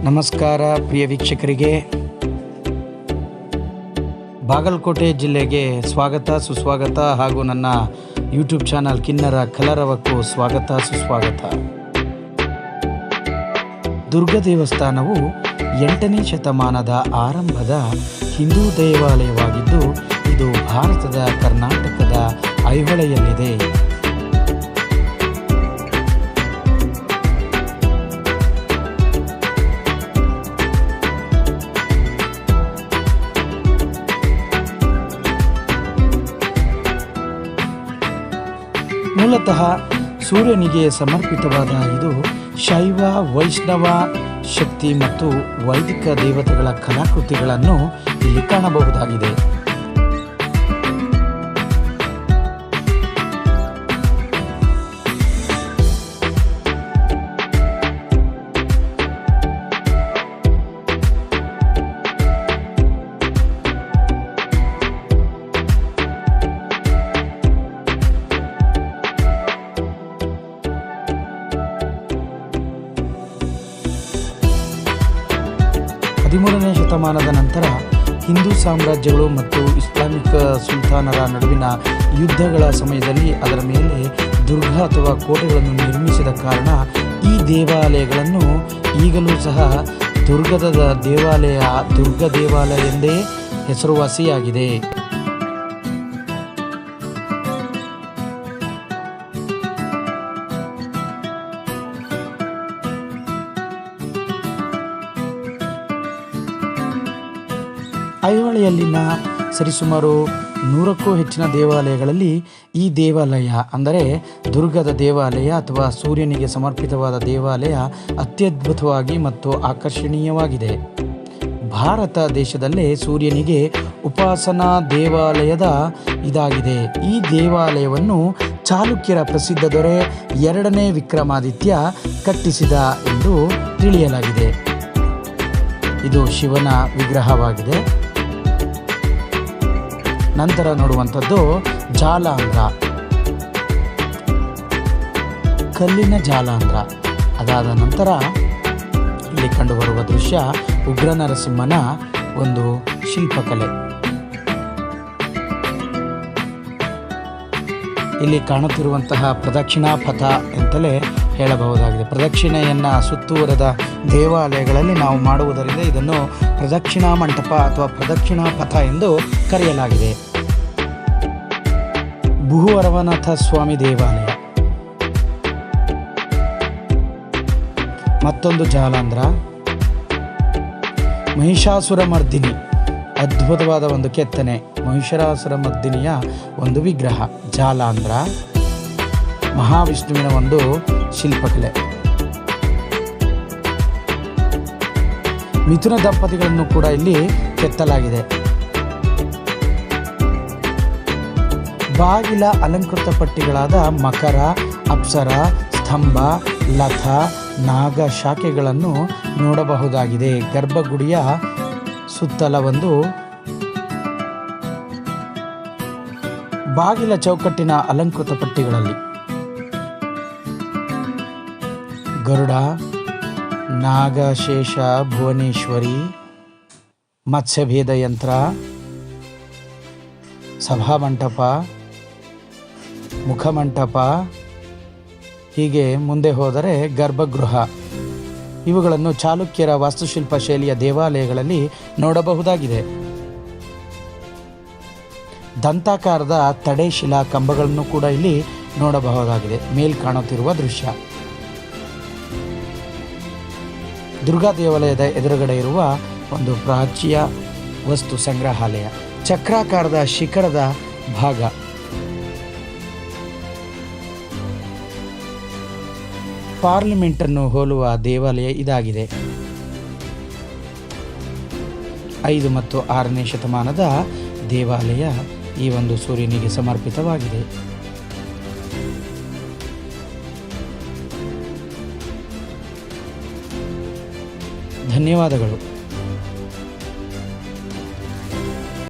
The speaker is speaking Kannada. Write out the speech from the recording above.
ನಮಸ್ಕಾರ ಪ್ರಿಯ ವೀಕ್ಷಕರಿಗೆ. ಬಾಗಲಕೋಟೆ ಜಿಲ್ಲೆಗೆ ಸ್ವಾಗತ, ಸುಸ್ವಾಗತ ಹಾಗೂ ನನ್ನ ಯೂಟ್ಯೂಬ್ ಚಾನಲ್ ಕಿನ್ನರ ಕಲರವಕ್ಕೂ ಸ್ವಾಗತ, ಸುಸ್ವಾಗತ. ದುರ್ಗ ದೇವಸ್ಥಾನವು ಎಂಟನೇ ಶತಮಾನದ ಆರಂಭದ ಹಿಂದೂ ದೇವಾಲಯವಾಗಿದ್ದು, ಇದು ಭಾರತದ ಕರ್ನಾಟಕದ ಐಹೊಳೆಯಲ್ಲಿದೆ. ಮೂಲತಃ ಸೂರ್ಯನಿಗೆ ಸಮರ್ಪಿತವಾದ ಇದು ಶೈವ ವೈಷ್ಣವ ಶಕ್ತಿ ಮತ್ತು ವೈದಿಕ ದೇವತೆಗಳ ಕಲಾಕೃತಿಗಳನ್ನು ಇಲ್ಲಿ ಕಾಣಬಹುದಾಗಿದೆ. ಹದಿಮೂರನೇ ಶತಮಾನದ ನಂತರ ಹಿಂದೂ ಸಾಮ್ರಾಜ್ಯಗಳು ಮತ್ತು ಇಸ್ಲಾಮಿಕ್ ಸುಲ್ತಾನರ ನಡುವಿನ ಯುದ್ಧಗಳ ಸಮಯದಲ್ಲಿ ಅದರ ಮೇಲೆ ದುರ್ಗ ಅಥವಾ ಕೋಟೆಗಳನ್ನು ನಿರ್ಮಿಸಿದ ಕಾರಣ ಈ ದೇವಾಲಯಗಳನ್ನು ಈಗಲೂ ಸಹ ದುರ್ಗದ ದೇವಾಲಯ, ದುರ್ಗ ದೇವಾಲಯ ಎಂದೇ ಹೆಸರುವಾಸಿಯಾಗಿದೆ. ಐಹೊಳೆಯಲ್ಲಿನ ಸರಿಸುಮಾರು ನೂರಕ್ಕೂ ಹೆಚ್ಚಿನ ದೇವಾಲಯಗಳಲ್ಲಿ ಈ ದೇವಾಲಯ, ಅಂದರೆ ದುರ್ಗದ ದೇವಾಲಯ ಅಥವಾ ಸೂರ್ಯನಿಗೆ ಸಮರ್ಪಿತವಾದ ದೇವಾಲಯ ಅತ್ಯದ್ಭುತವಾಗಿ ಮತ್ತು ಆಕರ್ಷಣೀಯವಾಗಿದೆ. ಭಾರತ ದೇಶದಲ್ಲೇ ಸೂರ್ಯನಿಗೆ ಉಪಾಸನಾ ದೇವಾಲಯದ ಇದಾಗಿದೆ. ಈ ದೇವಾಲಯವನ್ನು ಚಾಲುಕ್ಯರ ಪ್ರಸಿದ್ಧ ದೊರೆ ಎರಡನೇ ವಿಕ್ರಮಾದಿತ್ಯ ಕಟ್ಟಿಸಿದ ಎಂದು ತಿಳಿಯಲಾಗಿದೆ. ಇದು ಶಿವನ ವಿಗ್ರಹವಾಗಿದೆ. ನಂತರ ನೋಡುವಂಥದ್ದು ಜಾಲಾಂಧ್ರ. ಕಲ್ಲಿನ ಜಾಲಾಂಧ್ರ. ಅದಾದ ನಂತರ ಇಲ್ಲಿ ಕಂಡುಬರುವ ದೃಶ್ಯ ಉಗ್ರ ನರಸಿಂಹನ ಒಂದು ಶಿಲ್ಪಕಲೆ. ಇಲ್ಲಿ ಕಾಣುತ್ತಿರುವಂತಹ ಪ್ರದಕ್ಷಿಣಾ ಪಥ ಅಂತಲೇ ಹೇಳಬಹುದಾಗಿದೆ. ಪ್ರದಕ್ಷಿಣೆಯನ್ನು ಸುತ್ತುವರೆದ ದೇವಾಲಯಗಳಲ್ಲಿ ನಾವು ಮಾಡುವುದರಿಂದ ಇದನ್ನು ಪ್ರದಕ್ಷಿಣಾ ಮಂಟಪ ಅಥವಾ ಪ್ರದಕ್ಷಿಣಾ ಪಥ ಎಂದು ಕರೆಯಲಾಗಿದೆ. ಭೂವರವನಾಥ ಸ್ವಾಮಿ ದೇವಾಲಯ. ಮತ್ತೊಂದು ಜಾಲಾಂಧ್ರ. ಮಹಿಷಾಸುರ ಮರ್ದಿನಿ ಅದ್ಭುತವಾದ ಒಂದು ಕೆತ್ತನೆ. ಮಹಿಷಾಸುರ ಮರ್ದಿನಿಯ ಒಂದು ವಿಗ್ರಹ. ಜಾಲಾಂಧ್ರ. ಮಹಾವಿಷ್ಣುವಿನ ಒಂದು ಶಿಲ್ಪಕಲೆ. ಮಿಥುನ ದಂಪತಿಗಳನ್ನು ಕೂಡ ಇಲ್ಲಿ ಕೆತ್ತಲಾಗಿದೆ. ಬಾಗಿಲ ಅಲಂಕೃತ ಪಟ್ಟಿಗಳಾದ ಮಕರ, ಅಪ್ಸರ, ಸ್ತಂಭ, ಲಥ, ನಾಗ ಶಾಖೆಗಳನ್ನು ನೋಡಬಹುದಾಗಿದೆ. ಗರ್ಭಗುಡಿಯ ಸುತ್ತಲ ಒಂದು ಬಾಗಿಲ ಚೌಕಟ್ಟಿನ ಅಲಂಕೃತ ಪಟ್ಟಿಗಳಲ್ಲಿ. ಗರುಡ, ನಾಗಶೇಷ, ಭುವನೇಶ್ವರಿ, ಮತ್ಸ್ಯಭೇದ ಯಂತ್ರ, ಸಭಾಮಂಟಪ, ಮುಖಮಂಟಪ, ಹೀಗೆ ಮುಂದೆ ಹೋದರೆ ಗರ್ಭಗೃಹ. ಇವುಗಳನ್ನು ಚಾಲುಕ್ಯರ ವಾಸ್ತುಶಿಲ್ಪ ಶೈಲಿಯ ದೇವಾಲಯಗಳಲ್ಲಿ ನೋಡಬಹುದಾಗಿದೆ. ದಂತಾಕಾರದ ತಡೆ ಶಿಲಾ ಕಂಬಗಳನ್ನು ಕೂಡ ಇಲ್ಲಿ ನೋಡಬಹುದಾಗಿದೆ. ಮೇಲ್ ಕಾಣುತ್ತಿರುವ ದೃಶ್ಯ. ದುರ್ಗಾ ದೇವಾಲಯದ ಎದುರುಗಡೆ ಇರುವ ಒಂದು ಪ್ರಾಚ್ಯ ವಸ್ತು ಸಂಗ್ರಹಾಲಯ, ಚಕ್ರಾಕಾರದ ಶಿಖರದ ಭಾಗ. ಪಾರ್ಲಿಮೆಂಟನ್ನು ಹೋಲುವ ದೇವಾಲಯ ಇದಾಗಿದೆ. ಐದು ಮತ್ತು ಆರನೇ ಶತಮಾನದ ದೇವಾಲಯ ಈ ಒಂದು ಸೂರ್ಯನಿಗೆ ಸಮರ್ಪಿತವಾಗಿದೆ. ಧನ್ಯವಾದಗಳು.